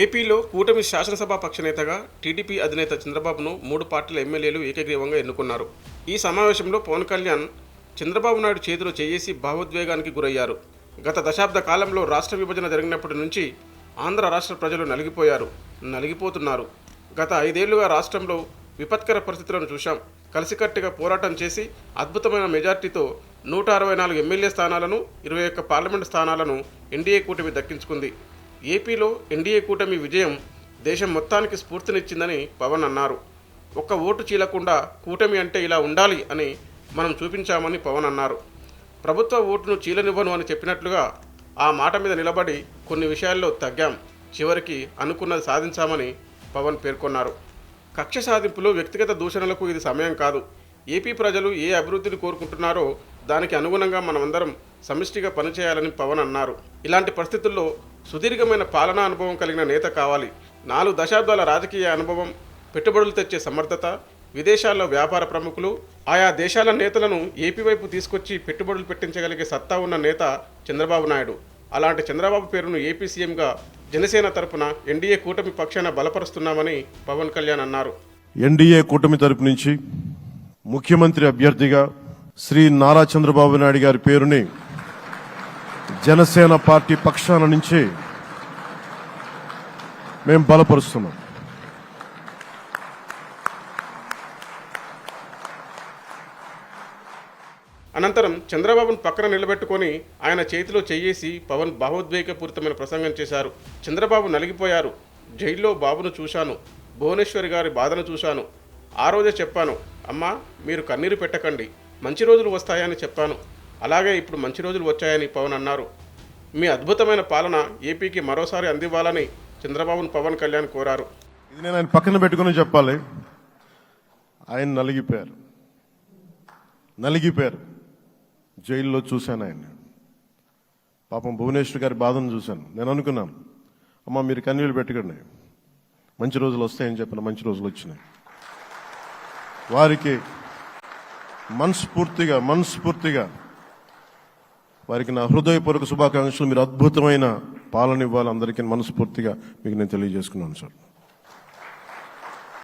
ఏపీలో కూటమి శాసనసభా పక్షనేతగా టీడీపీ అధినేత చంద్రబాబును మూడు పార్టీల ఎమ్మెల్యేలు ఏకగ్రీవంగా ఎన్నుకున్నారు. ఈ సమావేశంలో పవన్ కళ్యాణ్ చంద్రబాబు నాయుడు చేతిలో చేయేసి భావోద్వేగానికి గురయ్యారు. గత దశాబ్ద కాలంలో రాష్ట్ర విభజన జరిగినప్పటి నుంచి ఆంధ్ర రాష్ట్ర ప్రజలు నలిగిపోయారు నలిగిపోతున్నారు. గత ఐదేళ్ళుగా రాష్ట్రంలో విపత్కర పరిస్థితులను చూశాం. కలిసికట్టుగా పోరాటం చేసి అద్భుతమైన మెజార్టీతో నూట అరవై నాలుగు ఎమ్మెల్యే స్థానాలను ఇరవై ఒక్క పార్లమెంటు స్థానాలను ఎన్డీఏ కూటమి దక్కించుకుంది. ఏపీలో ఎన్డీఏ కూటమి విజయం దేశం మొత్తానికి స్ఫూర్తినిచ్చిందని పవన్ అన్నారు. ఒక్క ఓటు చీలకుండా కూటమి అంటే ఇలా ఉండాలి అని మనం చూపించామని పవన్ అన్నారు. ప్రభుత్వ ఓటును చీలనివ్వను అని చెప్పినట్లుగా ఆ మాట మీద నిలబడి కొన్ని విషయాల్లో తగ్గాం. చివరికి అనుకున్నది సాధించామని పవన్ పేర్కొన్నారు. కక్ష సాధింపులు వ్యక్తిగత దూషణలకు ఇది సమయం కాదు. ఏపీ ప్రజలు ఏ అభివృద్ధిని కోరుకుంటున్నారో దానికి అనుగుణంగా మనమందరం సమిష్టిగా పనిచేయాలని పవన్ అన్నారు. ఇలాంటి పరిస్థితుల్లో సుదీర్ఘమైన పాలనా అనుభవం కలిగిన నేత కావాలి. నాలుగు దశాబ్దాల రాజకీయ అనుభవం పెట్టుబడులు తెచ్చే సమర్థత విదేశాల్లో వ్యాపార ప్రముఖులు ఆయా దేశాల నేతలను ఏపీ వైపు తీసుకొచ్చి పెట్టుబడులు పెట్టించగలిగే సత్తా ఉన్న నేత చంద్రబాబు నాయుడు. అలాంటి చంద్రబాబు పేరును ఏపీ సీఎంగా జనసేన తరపున ఎన్డీఏ కూటమి పక్షాన బలపరుస్తున్నామని పవన్ కళ్యాణ్ అన్నారు. ఎన్డీఏ కూటమి తరపు నుంచి ముఖ్యమంత్రి అభ్యర్థిగా శ్రీ నారా చంద్రబాబు నాయుడు గారి పేరుని జనసేన పార్టీ పక్షాన నుంచి మేము బలపరుస్తున్నాం. అనంతరం చంద్రబాబును పక్కన నిలబెట్టుకొని ఆయన చేతిలో చేయేసి పవన్ భావోద్వేగపూరితమైన ప్రసంగం చేశారు. చంద్రబాబు నలిగిపోయారు. జైల్లో బాబును చూశాను. భువనేశ్వరి గారి బాధను చూశాను. ఆ రోజే చెప్పాను అమ్మా మీరు కన్నీరు పెట్టకండి. మంచి రోజులు వస్తాయని చెప్పాను. అలాగే ఇప్పుడు మంచి రోజులు వచ్చాయని పవన్ అన్నారు. మీ అద్భుతమైన పాలన ఏపీకి మరోసారి అందివ్వాలని చంద్రబాబును పవన్ కళ్యాణ్ కోరారు. ఇది నేను ఆయన పక్కన పెట్టుకుని చెప్పాలి. ఆయన నలిగిపోయారు. నలిగిపోయారు. జైల్లో చూశాను ఆయన పాపం భువనేశ్వర్ గారి బాధను చూశాను. నేను అనుకున్నాను అమ్మ మీరు కన్నీళ్ళు పెట్టుకోండి. మంచి రోజులు వస్తాయని చెప్పిన మంచి రోజులు వచ్చినాయి. వారికి మనస్ఫూర్తిగా మనస్ఫూర్తిగా వారికి నా హృదయపూర్వక శుభాకాంక్షలు. మీరు అద్భుతమైన పాలన ఇవ్వాలి. అందరికీ మనస్ఫూర్తిగా మీకు నేను తెలియజేసుకున్నాను సార్.